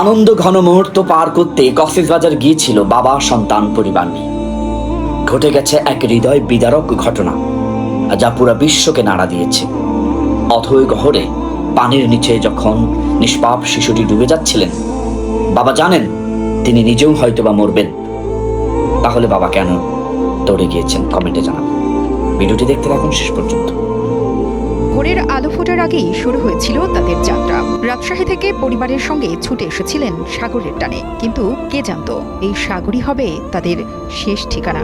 আনন্দ ঘন মুহূর্ত পার করতে কক্সবাজার গিয়েছিল বাবা, সন্তান, পরিবার নিয়ে। ঘটে গেছে এক হৃদয় বিদারক ঘটনা, যা পুরো বিশ্বকে নাড়া দিয়েছে। অথই গহরে পানির নিচে যখন নিষ্পাপ শিশুটি ডুবে যাচ্ছিলেন, বাবা জানেন তিনি নিজেও হয়তোবা মরবেন। তাহলে বাবা কেন দৌড়ে গিয়েছেন কমেন্টে জানাবেন। ভিডিওটি দেখতে থাকুন শেষ পর্যন্ত। ভোরের আলো ফোটার আগেই শুরু হয়েছিল তাদের যাত্রা। রাজশাহী থেকে পরিবারের সঙ্গে ছুটে এসেছিলেন সাগরের টানে। কিন্তু কে জানত, এই সাগরই হবে তাদের শেষ ঠিকানা।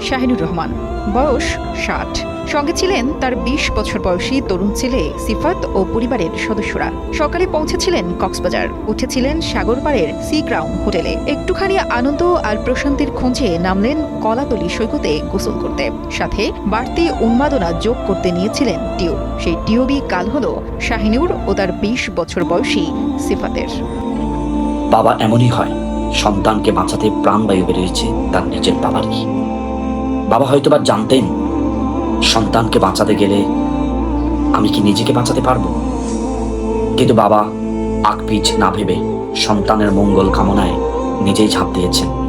শাহিনুর রহমান, বয়স ষাট। সঙ্গে ছিলেন তার বিশ বছর বয়সী তরুণ ছেলে সিফাত ও পরিবারের সদস্যরা। সকালে পৌঁছেছিলেন কক্সবাজার। উঠেছিলেন সাগরপাড়ের সি ক্রাউন হোটেলে। একটুখানি আনন্দ আর প্রশান্তির খোঁজে নামলেন কলাতলি সৈকতে গোসল করতে। সাথে বাড়তি উন্মাদনা যোগ করতে নিয়েছিলেন টিউব সেই টিউবই কাল হল শাহিনুর ও তার বিশ বছর বয়সী সিফাতের। বাবা এমনই হয়। সন্তানকে বাঁচাতে প্রাণবায়ু বেরিয়েছে তার নিজের বাবারই বাবা হয়তোবা জানতেন সন্তানকে বাঁচাতে গেলে আমি কি নিজেকে বাঁচাতে পারব? কিন্তু বাবা আকপিচ না ভেবে সন্তানের মঙ্গল কামনায় নিজেই ঝাঁপ দিয়েছেন।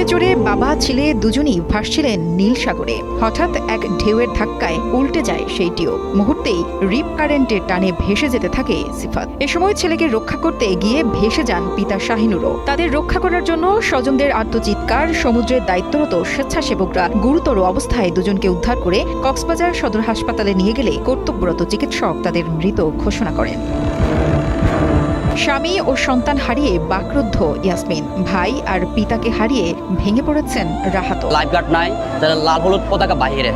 টিউবে চড়ে বাবা, ছেলে দুজনই ভাসছিলেন নীল সাগরে। হঠাৎ এক ঢেউয়ের ধাক্কায় উল্টে যায় সেই টিউব মুহূর্তেই রিপ কারেন্টের টানে ভেসে যেতে থাকে সিফাত। এ সময় ছেলেকে রক্ষা করতে গিয়ে ভেসে যান পিতা শাহিনুরও। তাদের রক্ষা করার জন্য স্বজনদের আত্মচিৎকার, সমুদ্রের দায়িত্বরত স্বেচ্ছাসেবকরা গুরুতর অবস্থায় দুজনকে উদ্ধার করে কক্সবাজার সদর হাসপাতালে নিয়ে গেলে কর্তব্যরত চিকিৎসক তাদের মৃত ঘোষণা করেন। স্বামী ও সন্তান হারিয়ে বাকরুদ্ধ ইয়াসমিন। ভাই আর পিতাকে হারিয়ে ভেঙে পড়েছেন রাহাত। লাইফগার্ড নাই তারা লাল হলুদ পতাকা বাহিরে।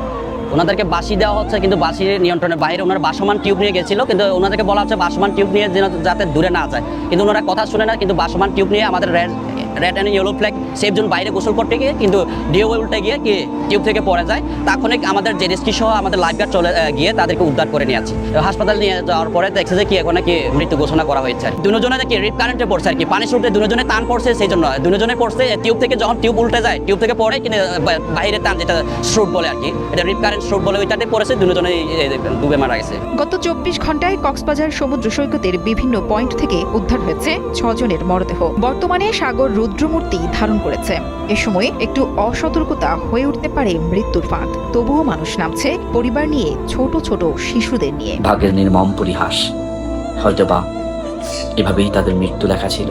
ওনাদেরকে বাসি দেওয়া হচ্ছে, কিন্তু বাসির নিয়ন্ত্রণের বাইরে ওনার বাসমান টিউব নিয়ে গেছিল, কিন্তু ওনাদেরকে বলা হচ্ছে বাসমান টিউব নিয়ে যেন যাতে দূরে না যায়। কিন্তু ওনারা কথা শুনে না, কিন্তু বাসমান টিউব নিয়ে আমাদের red and yellow flag safe zone বাইরে গোসল করতে গিয়ে, কিন্তু ডিও উল্টে গিয়ে কি টিউব থেকে পড়ে যায়। তখনই আমাদের জেডিএসটি সহ আমাদের লাইফগার্ড চলে গিয়ে তাদেরকে উদ্ধার করে নিয়ে আসছে হাসপাতাল নিয়ে যাওয়ার পরে দেখছে যে কি এখন কি মৃত্যু ঘোষণা করা হয়েছে। আর দুজনে কি রিপ কারেন্টে পড়ছে আর কি পানি শুটে দুজনে টান পড়ছে সেই জন্য। দুজনে পড়ছে টিউব থেকে যখন টিউব উল্টে যায় টিউব থেকে পড়ে কিন্তু বাইরে টান যেটা স্ট্রোক বলে আর কি, এটা রিপ কারেন্ট স্ট্রোক বলে ওইটাতে পড়েছে দুজনে ডুবে মারা গেছে। গত চব্বিশ ঘন্টায় কক্সবাজার সমুদ্র সৈকতের বিভিন্ন পয়েন্ট থেকে উদ্ধার হয়েছে ছজনের মরদেহ। বর্তমানে সাগর রুদ্রমূর্তি ধারণ করেছে। এ সময় একটু অসতর্কতা হয়ে উঠতে পারে মৃত্যুর ফাঁদ। তবুও মানুষ নামছে পরিবার নিয়ে ছোট ছোট শিশুদের নিয়ে। ভাগ্যের নির্মম পরিহাস। হয়তোবা এভাবেই তাদের মৃত্যু লেখা ছিল।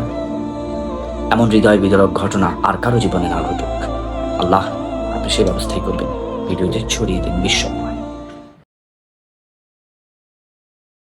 এমন হৃদয় বিদরক ঘটনা আর কারও জীবনে না ঘটুক। আল্লাহ আপনি সেই ব্যবস্থাই করবেন। ভিডিওটি ছড়িয়ে দিন বিশ্ব।